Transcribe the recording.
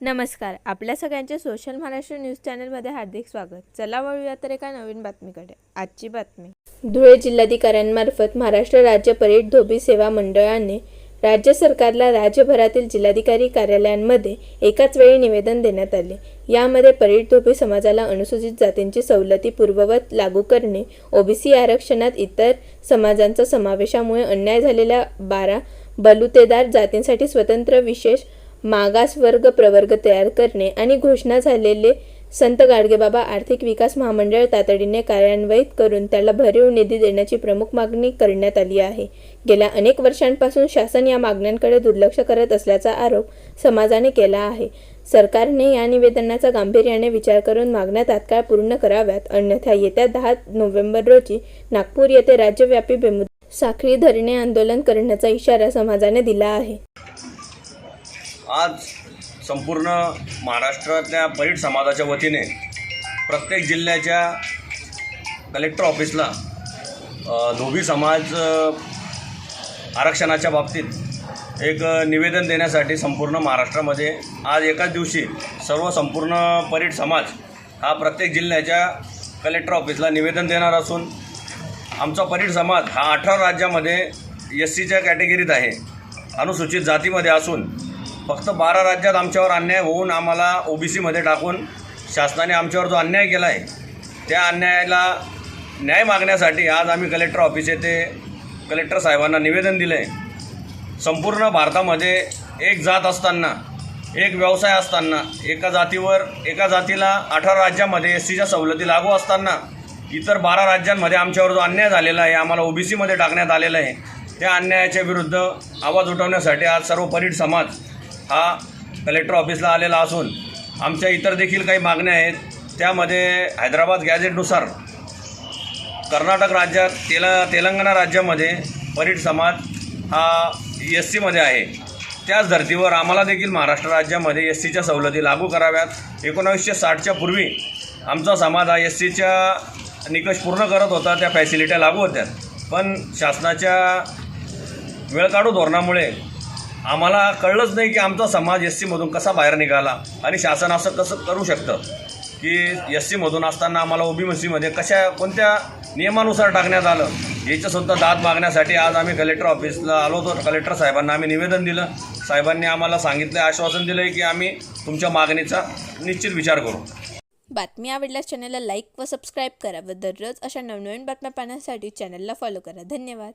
नमस्कार आपल्या सगळ्यांचे सोशल महाराष्ट्र न्यूज चॅनलमध्ये हार्दिक स्वागत. चला वळूया तर एका नवीन बातमीकडे. आजची बातमी. धुळे जिल्हाधिकाऱ्यांमार्फत महाराष्ट्र राज्य परीट धोबी सेवा मंडळाने राज्य सरकारला राज्यभरातील जिल्हाधिकारी कार्यालयांमध्ये एकाच वेळी निवेदन देण्यात आले. यामध्ये परीट धोबी समाजाला अनुसूचित जातींची सवलती पूर्ववत लागू करणे ओबीसी आरक्षणात इतर समाजांचा समावेशामुळे अन्याय झालेल्या बारा बलुतेदार जातींसाठी स्वतंत्र विशेष मागास वर्ग प्रवर्ग तयार करणे आणि घोषणा झालेले संत गाडगेबाबा आर्थिक विकास महामंडळ तातडीने कार्यान्वित करून त्याला भरीव निधी देण्याची प्रमुख मागणी करण्यात आली आहे. गेल्या अनेक वर्षांपासून शासन या मागण्यांकडे दुर्लक्ष करत असल्याचा आरोप समाजाने केला आहे. सरकारने या निवेदनाचा गांभीर्याने विचार करून मागण्या तात्काळ पूर्ण कराव्यात. अन्यथा येत्या दहा नोव्हेंबर रोजी नागपूर येथे राज्यव्यापी बेमुद साखळी धरणे आंदोलन करण्याचा इशारा समाजाने दिला आहे. आज संपूर्ण महाराष्ट्रातल्या परीट समाजाच्या वतीने प्रत्येक जिल्ह्याच्या कलेक्टर ऑफिसला धोबी समाज आरक्षणाच्या बाबतीत एक निवेदन देण्यासाठी संपूर्ण महाराष्ट्रामध्ये आज एकाच दिवशी सर्व संपूर्ण परीट समाज हा प्रत्येक जिल्ह्याच्या कलेक्टर ऑफिसला निवेदन देणार असून आमचा परीट समाज हा अठरा राज्यामध्ये एस सीच्या कॅटेगरीत आहे. अनुसूचित जातीमध्ये असून फक्त बारा राज्यात आमच्यावर अन्याय होऊन आम्हाला ओ बी सीमध्ये टाकून शासनाने आमच्यावर जो अन्याय केला आहे त्या अन्यायाला न्याय मागण्यासाठी आज आम्ही कलेक्टर ऑफिस येथे कलेक्टर साहेबांना निवेदन दिलं आहे संपूर्ण भारतामध्ये एक जात असताना एक व्यवसाय असताना एका जातीवर एका जातीला अठरा राज्यामध्ये एस सीच्या सवलती लागू असताना इतर बारा राज्यांमध्ये आमच्यावर जो अन्याय झालेला आहे आम्हाला ओ बी सीमध्ये टाकण्यात आलेला आहे त्या अन्यायाच्या विरुद्ध आवाज उठवण्यासाठी आज सर्व परीट समाज हा कलेक्टर ऑफिसला आलेला असून आमच्या इतर देखील काही मागण्या आहेत. त्यामध्ये हैदराबाद गॅझेटनुसार कर्नाटक राज्यात तेला तेलंगणा राज्यामध्ये परीट समाज हा एस सीमध्ये आहे. त्याच धर्तीवर आम्हाला देखील महाराष्ट्र राज्यामध्ये एस सीच्या सवलती लागू कराव्यात. एकोणावीसशे साठच्या पूर्वी आमचा समाज हा एस सीच्या निकष पूर्ण करत होता. त्या फॅसिलिट्या लागू होत्या. पण शासनाच्या वेळकाढू धोरणामुळे आम्हाला कळलंच नाही की आमचा समाज एस सीमधून कसा बाहेर निघाला. आणि शासन असं कसं करू शकतं? की एस सीमधून असताना आम्हाला ओ बी सीमध्ये कशा कोणत्या नियमानुसार टाकण्यात आलं? याच्यासुद्धा दाद मागण्यासाठी आज आम्ही कलेक्टर ऑफिसला आलो होतो. कलेक्टर साहेबांना आम्ही निवेदन दिलं. साहेबांनी आम्हाला सांगितलं आश्वासन दिलं की आम्ही तुमच्या मागणीचा निश्चित विचार करू. बातमी आवडल्यास चॅनलला लाईक व सबस्क्राईब करा व दररोज अशा नवनवीन बातम्या पाहण्यासाठी चॅनलला फॉलो करा. धन्यवाद.